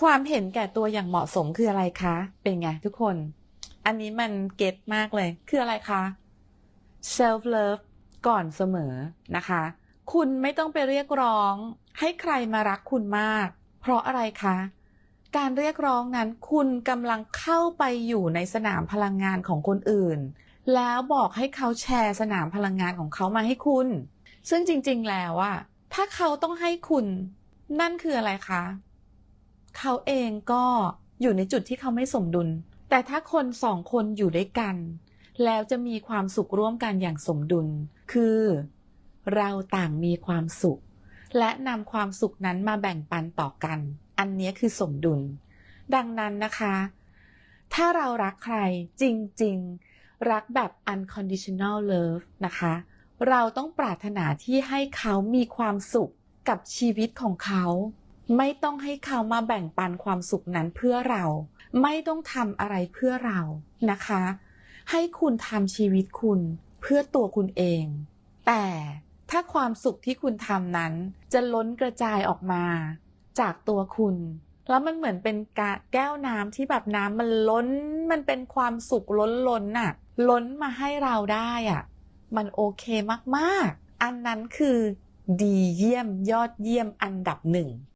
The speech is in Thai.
ความเห็นแก่ตัวอย่างเหมาะสมคืออะไรคะ เป็นไงทุกคน อันนี้มันเก็ตมากเลย คืออะไรคะ self love ก่อนเสมอนะคะ คุณไม่ต้องไปเรียกร้อง ให้ใครมารักคุณมาก เพราะอะไรคะ การเรียกร้องนั้น คุณกำลังเข้าไปอยู่ในสนามพลังงานของคนอื่น แล้วบอกให้เขาแชร์สนามพลังงานของเขามาให้คุณ ซึ่งจริง ๆ แล้วอะถ้าเขาต้องให้คุณ นั่นคืออะไรคะ เขาเองก็อยู่ในจุดที่เขาไม่สมดุล แต่ถ้าคนสองคนอยู่ด้วยกัน แล้วจะมีความสุขร่วมกันอย่างสมดุล คือ เราต่างมีความสุข และนำความสุขนั้นมาแบ่งปันต่อกัน อันนี้คือสมดุล ดังนั้นนะคะ ถ้าเรารักใครจริง ๆ รักแบบ unconditional love นะคะ เราต้องปรารถนาที่ให้เขามีความสุขกับชีวิตของเขา ไม่ต้องให้เขามาแบ่งปันความสุขนั้นเพื่อเรา ไม่ต้องทำอะไรเพื่อเรานะคะ ให้คุณทำชีวิตคุณเพื่อตัวคุณเอง แต่ถ้าความสุขที่คุณทำนั้น จะล้นกระจายออกมา จากตัวคุณ แล้วมันเหมือนเป็นกะแก้วน้ำที่แบบน้ำมันล้น มันเป็นความสุขล้นล้นๆน่ะ ล้นมาให้เราได้อะ มันโอเคมากๆ อันนั้นคือดีเยี่ยมยอดเยี่ยมอันดับหนึ่ง